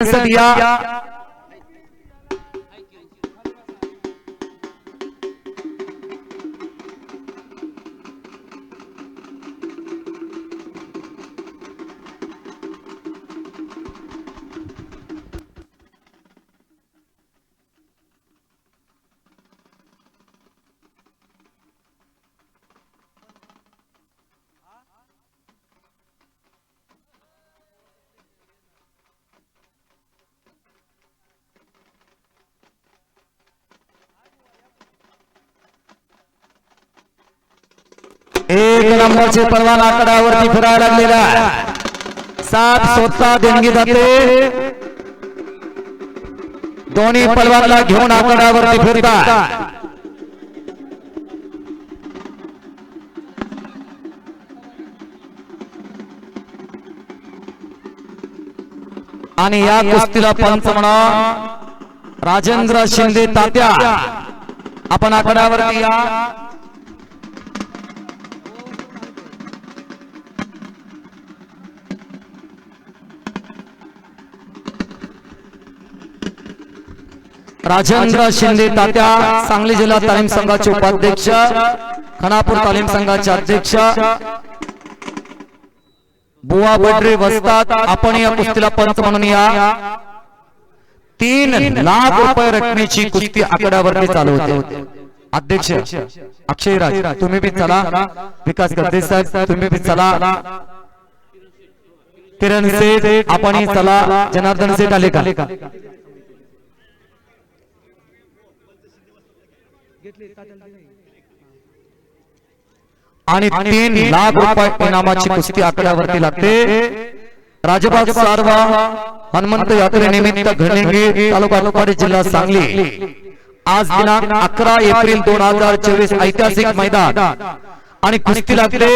साठी एक नंबरचे परवान फिरायला लागलेला. सात स्वतः देणगी जाते. दोन्ही पलवानला घेऊन फिरतात. आणि या कुस्तीला पंच म्हणा राजेंद्र शिंदे तात्या. आपण आकड्यावरती या. राजेंद्र शिंदे तात्या सांगली जिल्हा तालीम संघाचे उपाध्यक्ष खानापूर तालीम संघाचे अध्यक्ष. बुवा बड्रे वसतात आपण या कुस्तीला पंच म्हणून या. तीन लाख रुपये रकमेची कुस्ती आकड्यावरती चालू होते. अध्यक्ष अक्षय राज तुम्ही बी चला. विकास करते साहेब तुम्ही बी चला. किरण सेठ आपण चला. जनार्दन सेठ आले का? आणि तीन लाख रुपये इनामाची कुस्ती आकड्यावरती लागते. राजबाग सारवा हनुमंत यात्रेनिमित्त घरणिंगी तालुका लोकाडी जिल्हा सांगली. आज दिनांक अकरा एप्रिल दोन हजार चोवीस ऐतिहासिक मैदान. आणि कुस्ती लागते.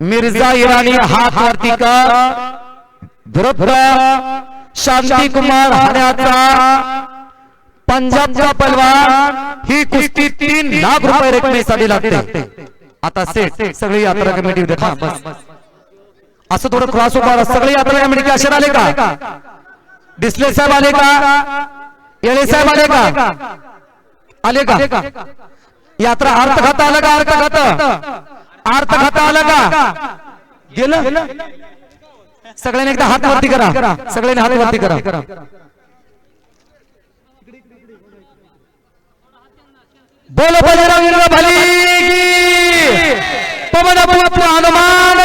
मिर्झा इराणी हात वरती का? विरुद्ध शांती कुमार हाण्याचा. पंजाबचा पलवान ही कुस्ती तीन लाख रुपये रकमेसाठी लागते. आता सेठ सगळी यात्रा कमिटी असं थोडं क्रॉस उभा सगळी यात्रा कमिटी असे आले का? डिस्ले साहेब आले का? येळे साहेब आले का? आले का? यात्रा अर्थ खाता आलं का? अर्थ खात अर्थ खाता आलं का? गेलं? सगळ्यांनी एकदा हात वरती करा. सगळ्यांनी हात वरती करा. बोल बजरंग भली पवन बापू हनुमान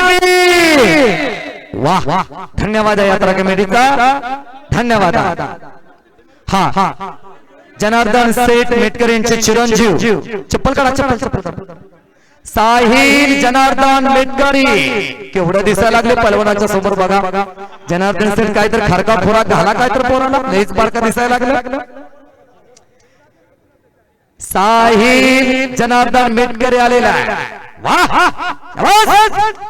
वाह वाह धन्यवाद आहे यात्रा कमिटीचा। धन्यवाद. हा हा. जनार्दन सेठ मेटकर यांचे चिरंजीव। चप्पल काढा चप्पल चप्पल. साहिल जनार्दन मेटकरी। केवढं दिसायला लागले पलवनाच्या समोर बघा. जनार्दन सेठ काहीतरी खारका फोरा घाला काय तर पोराला लईच बारका दिसायला लागलं. साहिल जनार्दन मेटकरी आलेला आहे!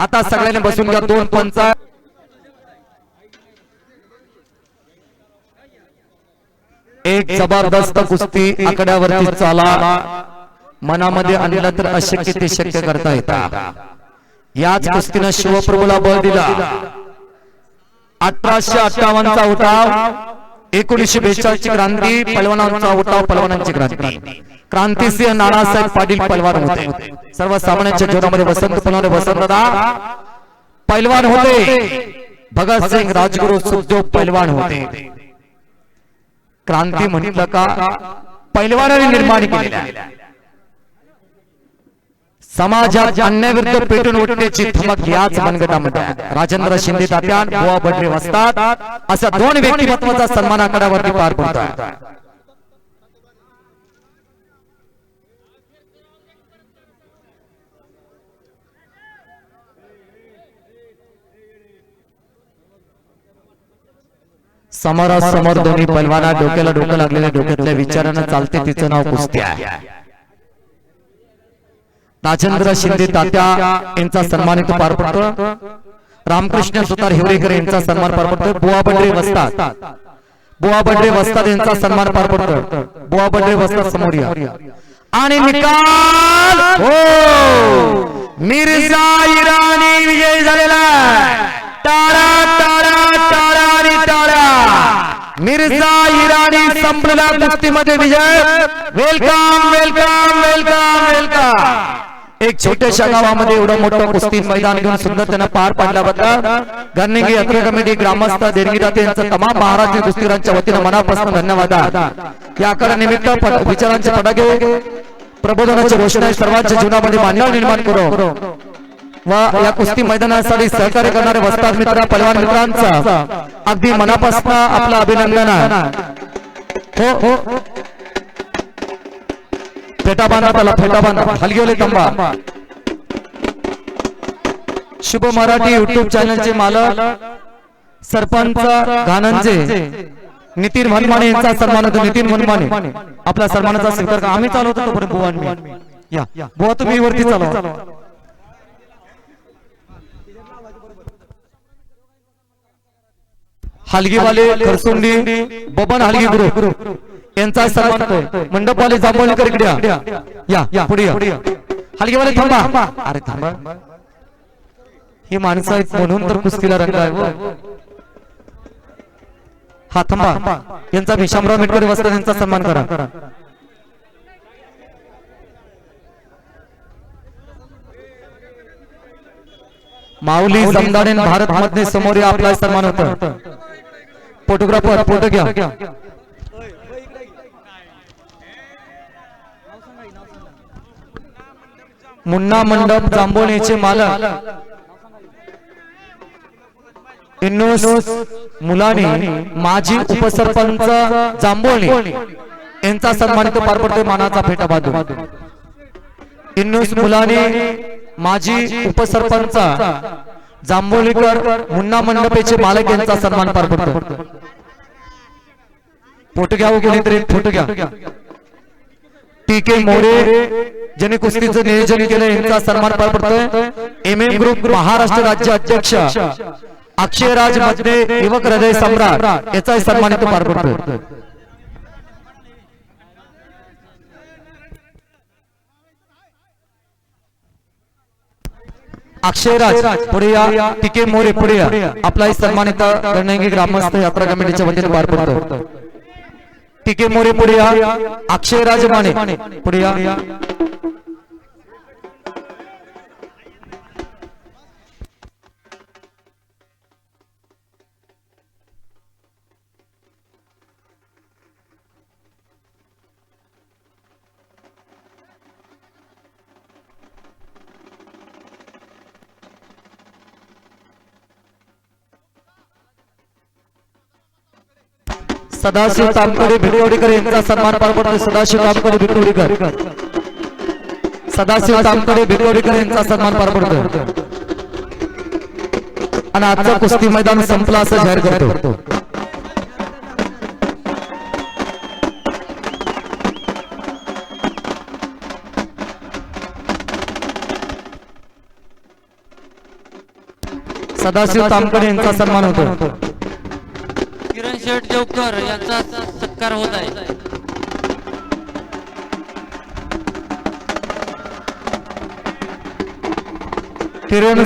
आता सगळ्यांनी बसून घ्या दोन पंच एक जबरदस्त कुस्ती आकड्यावरती चाला. मनामध्ये आणलं तर अशक्य ते शक्य करता येतात याच कुस्तीनं शिवप्रभूला बळ दिला. अठराशे अठ्ठावन्नचा उठाव. एकोणीसशे बेचाळीस ची क्रांती पलवानांचा उठाव पलवानांची क्रांती. क्रांतिसिंह नानासाहेब पाटील पलवान होते. सर्वसामान्यांच्या जीवनामध्ये वसंत पलवान वसंतदा पैलवान होते. भगतसिंग राजगुरु सुखदेव पैलवान होते. क्रांती म्हटलं का पैलवानाने निर्माण केलेल्या. समाजात अन्याविरुद्ध पेटून उठण्याची धमक याच मनगटामध्ये. राजेंद्र शिंदे तात्या बुवा बडरे वसतात अशा दोन व्यक्तिमत्वाचा सन्मान आकड्यावरती पार पडतोय. समोरासमोर दोन्ही पैलवाना डोक्याला डोकं लागलेल्या डोक्यातल्या विचारानं चालते तिचं नाव कुस्ती आहे राजेंद्र शिंदे तात्या यांचा सन्मान इथं पार पडतो रामकृष्ण सुतार हिवरेकर यांचा सन्मान पार पडतो बुवा बंडरे वसतात बुवा बंडरे वसतात यांचा सन्मान पार पडतो बुवा बंडरे वसतात समोर या. आणि निकाल हो! मिर्झा कुस्तीमध्ये विजय. वेलकम वेलकम वेलकम वेलकम एक छोट्याशा गावामध्ये एवढं मोठं कुस्ती मैदान घेऊन सुंदर त्यांना पार पाडल्याबद्दल गणनिंगी यात्रा कमिटी ग्रामस्थ देणगी दाते यांचं तमाम महाराष्ट्रीय कुस्तीरांच्या वतीनं मनापासून धन्यवाद. या निमित्त विचारांचे फटाके प्रबोधनाची रोषणाई सर्वांच्या जीवनामध्ये मांडव निर्माण करो. व या कुस्ती मैदानासाठी सहकार्य करणारे वस्ताद मित्र पलवान मित्रांचा. अगदी मनापासून आपलं अभिनंदन आहे. हो फेटा बांधा त्याला फेटा बांधा. हलगेले तंबा. शुभ मराठी युट्यूब चॅनलचे मालक सरपंच गानंजे. नितीन मनमाने यांचा सन्मान होतो. नितीन मनमाने. आपल्या सन्मानाचा स्वीकार करा. आम्ही चालवतो तोपर्यंत बुवा. या. बुवा तुम्ही वरती चालवा. हलगीवाले खरसुंडी बबन हलगी ग्रुप यांचा सन्मान होतोय मंडपवाले जांभोलीकर इकडे या. या. या पुढे या. हलगीवाले थांबा. अरे थांबा. ही माणसं आहेत म्हणून तर कुस्तीला रंग आहे हो. हा थांबा. यांचा भीषमराव मेटकरी वस्त्र यांचा सन्मान करा. माऊली जमदाडे भारत मधने समोर या आपला सन्मान होता फोटोग्राफर फोटो घ्या. मुन्ना मंडप जांभोळीचे मालक. मुलानी माजी उपसरपंच जांभोळी. यांचा सन्मानित पार पडतोय मानाचा फेटा बांधून. इन्नोस मुलानी माजी उपसरपंच जांभोलीकर मुन्ना मंडपेचे मालक यांचा सन्मान पार पडतो फोटो घ्या हो कोणीतरी फोटो घ्या. टी के मोरे ज्यांनी कुस्तीचं नियोजन केलं यांचा सन्मान पार पडतोय. एम एम ग्रुप महाराष्ट्र राज्य अध्यक्ष अक्षयराजमध्ये युवक हृदय सम्राट याचाही सन्मानित पार पडतोय. अक्षयराज पुढे या टिके मोरे पुढे या. आपला सन्मानित करण्याची ग्रामस्थ यात्रा कमिटीच्या वतीने पार पडतो. टिके मोरे पुढे या अक्षयराज माने पुढे या. सदाशिव तामकडे भिटवडीकर यांचा सन्मान पार पडतो सदाशिव तामकडे भिटवडीकर सदाशिव तामकडे भिटवडीकर यांचा सन्मान पार पडतो आणि आजचं कुस्ती मैदान संपला असं जाहीर करतो. सदाशिव तामकडे यांचा सन्मान होतो शेठ देवकर यांचा सत्कार होत आहे. किरण